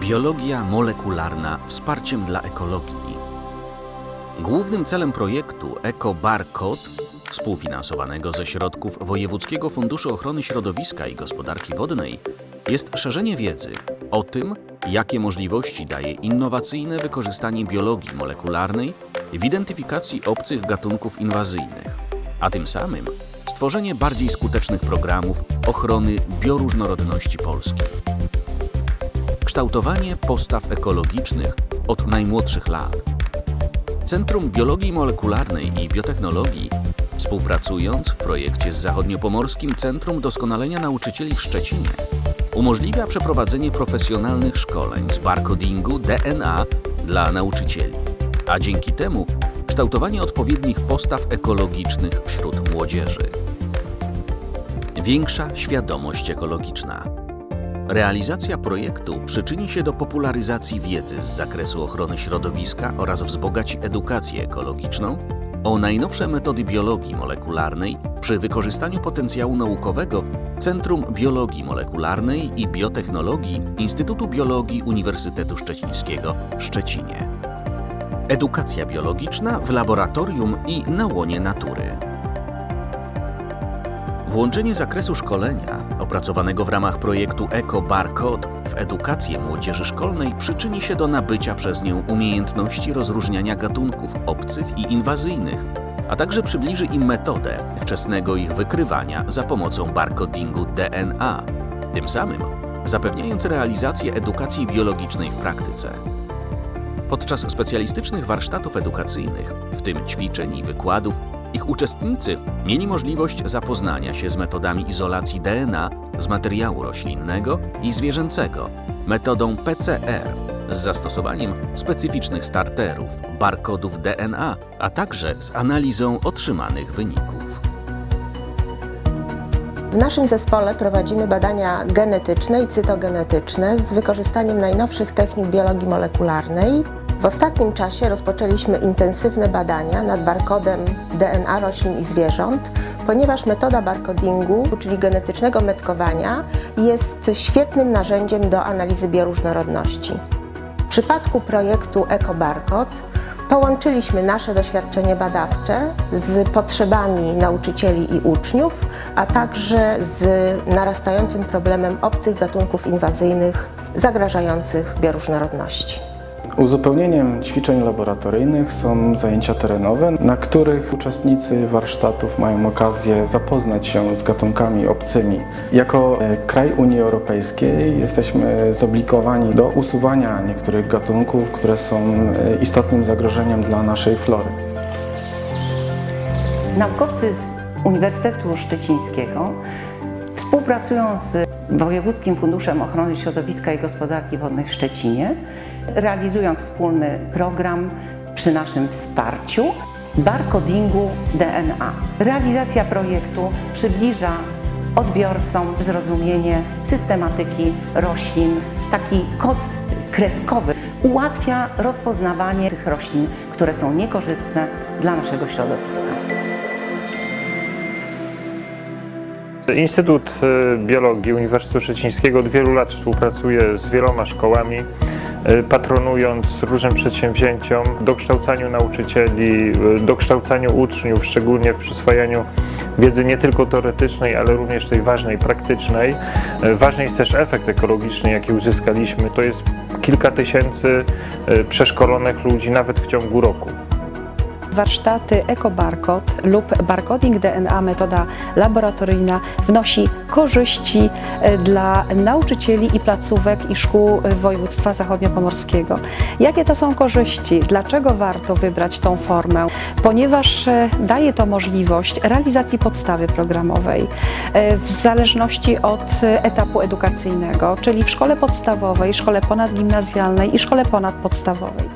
Biologia molekularna wsparciem dla ekologii. Głównym celem projektu EcoBarcode, współfinansowanego ze środków Wojewódzkiego Funduszu Ochrony Środowiska i Gospodarki Wodnej, jest szerzenie wiedzy o tym, jakie możliwości daje innowacyjne wykorzystanie biologii molekularnej w identyfikacji obcych gatunków inwazyjnych, a tym samym stworzenie bardziej skutecznych programów ochrony bioróżnorodności Polski. Kształtowanie postaw ekologicznych od najmłodszych lat. Centrum Biologii Molekularnej i Biotechnologii, współpracując w projekcie z Zachodniopomorskim Centrum Doskonalenia Nauczycieli w Szczecinie, umożliwia przeprowadzenie profesjonalnych szkoleń z barcodingu DNA dla nauczycieli, a dzięki temu kształtowanie odpowiednich postaw ekologicznych wśród młodzieży. Większa świadomość ekologiczna. Realizacja projektu przyczyni się do popularyzacji wiedzy z zakresu ochrony środowiska oraz wzbogaci edukację ekologiczną o najnowsze metody biologii molekularnej przy wykorzystaniu potencjału naukowego Centrum Biologii Molekularnej i Biotechnologii Instytutu Biologii Uniwersytetu Szczecińskiego w Szczecinie. Edukacja biologiczna w laboratorium i na łonie natury. Włączenie zakresu szkolenia opracowanego w ramach projektu EcoBarcode w edukację młodzieży szkolnej przyczyni się do nabycia przez nią umiejętności rozróżniania gatunków obcych i inwazyjnych, a także przybliży im metodę wczesnego ich wykrywania za pomocą barcodingu DNA, tym samym zapewniając realizację edukacji biologicznej w praktyce. Podczas specjalistycznych warsztatów edukacyjnych, w tym ćwiczeń i wykładów, ich uczestnicy mieli możliwość zapoznania się z metodami izolacji DNA z materiału roślinnego i zwierzęcego, metodą PCR z zastosowaniem specyficznych starterów, barkodów DNA, a także z analizą otrzymanych wyników. W naszym zespole prowadzimy badania genetyczne i cytogenetyczne z wykorzystaniem najnowszych technik biologii molekularnej. W ostatnim czasie rozpoczęliśmy intensywne badania nad barkodem DNA roślin i zwierząt, ponieważ metoda barcodingu, czyli genetycznego metkowania, jest świetnym narzędziem do analizy bioróżnorodności. W przypadku projektu EcoBarcode połączyliśmy nasze doświadczenie badawcze z potrzebami nauczycieli i uczniów, a także z narastającym problemem obcych gatunków inwazyjnych zagrażających bioróżnorodności. Uzupełnieniem ćwiczeń laboratoryjnych są zajęcia terenowe, na których uczestnicy warsztatów mają okazję zapoznać się z gatunkami obcymi. Jako e, kraj Unii Europejskiej jesteśmy zobligowani do usuwania niektórych gatunków, które są e, istotnym zagrożeniem dla naszej flory. Naukowcy z Uniwersytetu Szczecińskiego współpracują z Wojewódzkim Funduszem Ochrony Środowiska i Gospodarki Wodnej w Szczecinie, realizując wspólny program przy naszym wsparciu barcodingu DNA. Realizacja projektu przybliża odbiorcom zrozumienie systematyki roślin. Taki kod kreskowy ułatwia rozpoznawanie tych roślin, które są niekorzystne dla naszego środowiska. Instytut e, Biologii Uniwersytetu Szczecińskiego od wielu lat współpracuje z wieloma szkołami, e, patronując różnym przedsięwzięciom, dokształcaniu nauczycieli, e, dokształcaniu uczniów, szczególnie w przyswajaniu wiedzy nie tylko teoretycznej, ale również tej ważnej, praktycznej. Ważny jest też efekt ekologiczny, jaki uzyskaliśmy. To jest kilka tysięcy przeszkolonych ludzi nawet w ciągu roku. Warsztaty EcoBarcode lub barcoding DNA, metoda laboratoryjna, wnosi korzyści e, dla nauczycieli i placówek i szkół e, województwa zachodniopomorskiego. Jakie to są korzyści? Dlaczego warto wybrać tą formę? Ponieważ e, daje to możliwość realizacji podstawy programowej w zależności od etapu edukacyjnego, czyli w szkole podstawowej, szkole ponadgimnazjalnej i szkole ponadpodstawowej.